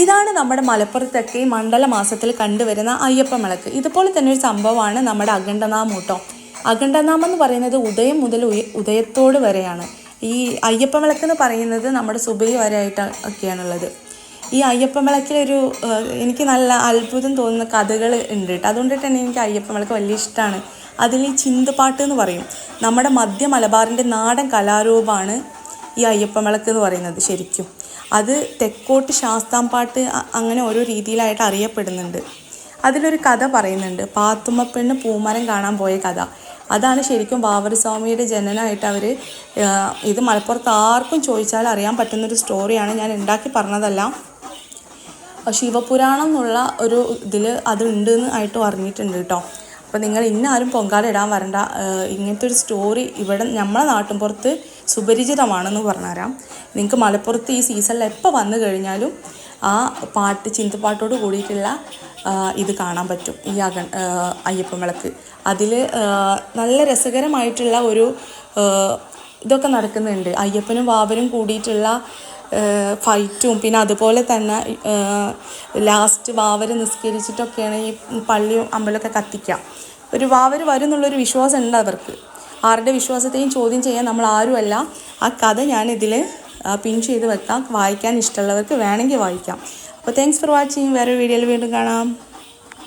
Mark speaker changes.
Speaker 1: ഇതാണ് നമ്മുടെ മലപ്പുറത്തൊക്കെ ഈ മണ്ഡല മാസത്തിൽ കണ്ടുവരുന്ന അയ്യപ്പ മിളക്ക് ഇതുപോലെ തന്നെ ഒരു സംഭവമാണ് നമ്മുടെ അഖണ്ഡനാമൂട്ടോ. അഖണ്ഡനാമം എന്ന് പറയുന്നത് ഉദയം മുതൽ ഉദയത്തോട് വരെയാണ്. ഈ അയ്യപ്പ വിളക്ക് എന്ന് പറയുന്നത് നമ്മുടെ സുബൈ വരെയായിട്ട് ഒക്കെയാണുള്ളത് ഈ അയ്യപ്പ വിളക്കിലൊരു എനിക്ക് നല്ല അത്ഭുതം തോന്നുന്ന കഥകൾ ഉണ്ട് കേട്ടോ. അതുകൊണ്ട് തന്നെ എനിക്ക് അയ്യപ്പ വിളക്ക് വലിയ ഇഷ്ടമാണ്. അതിൽ ഈ ചിന്തുപാട്ട് എന്ന് പറയും. നമ്മുടെ മധ്യ മലബാറിന്റെ നാടൻ കലാരൂപമാണ് ഈ അയ്യപ്പ വിളക്ക് എന്ന് പറയുന്നത്. ശരിക്കും. അത് തെക്കോട്ട് ശാസ്താംപാട്ട് പാട്ട് അങ്ങനെ ഓരോ രീതിയിലായിട്ട് അറിയപ്പെടുന്നുണ്ട്. അതിലൊരു കഥ പറയുന്നുണ്ട്. പാത്തുമ്മ പെണ്ണ് പൂമരം കാണാൻ പോയ കഥ. അതാണ് ശരിക്കും ബാബർ സ്വാമിയുടെ ജനനമായിട്ട് അവർ ഇത് മലപ്പുറത്ത് ആർക്കും ചോദിച്ചാൽ അറിയാൻ പറ്റുന്നൊരു സ്റ്റോറിയാണ് ഞാൻ ഉണ്ടാക്കി പറഞ്ഞതല്ല. ശിവപുരാണം എന്നുള്ള ഒരു ഇതിൽ അതുണ്ട് ആയിട്ട് അറിഞ്ഞിട്ടുണ്ട് കേട്ടോ. അപ്പോൾ നിങ്ങൾ ഇന്നാരും പൊങ്കാല ഇടാൻ വരണ്ട. ഇങ്ങനത്തെ ഒരു സ്റ്റോറി ഇവിടെ നമ്മളെ നാട്ടിൻപുറത്ത് സുപരിചിതമാണെന്ന് പറഞ്ഞുതരാം. നിങ്ങൾക്ക് മലപ്പുറത്ത് ഈ സീസണിൽ എപ്പോൾ വന്നു കഴിഞ്ഞാലും ആ പാട്ട് ചിന്തപ്പാട്ടോട് കൂടിയിട്ടുള്ള ഇത് കാണാൻ പറ്റും. ഈ അക അയ്യപ്പൻ വിളക്ക്. അതിൽ നല്ല രസകരമായിട്ടുള്ള ഒരു ഇതൊക്കെ നടക്കുന്നുണ്ട്. അയ്യപ്പനും വാവനും കൂടിയിട്ടുള്ള ഫൈറ്റും പിന്നെ അതുപോലെ തന്നെ ലാസ്റ്റ് വാവര് നിസ്കരിച്ചിട്ടൊക്കെയാണ് ഈ പള്ളിയും അമ്പലമൊക്കെ കത്തിക്കുക ഒരു വാവര് വരും എന്നുള്ളൊരു വിശ്വാസം ഉണ്ട് അവർക്ക്. ആരുടെ വിശ്വാസത്തെയും ചോദ്യം ചെയ്യാൻ നമ്മൾ ആരുമല്ല. ആ കഥ ഞാനിതിൽ പിൻ ചെയ്ത് വെക്കാം. വായിക്കാൻ ഇഷ്ടമുള്ളവർക്ക് വേണമെങ്കിൽ വായിക്കാം. അപ്പോൾ താങ്ക്സ് ഫോർ വാച്ചിങ് വേറെ വീഡിയോയിൽ വീണ്ടും കാണാം.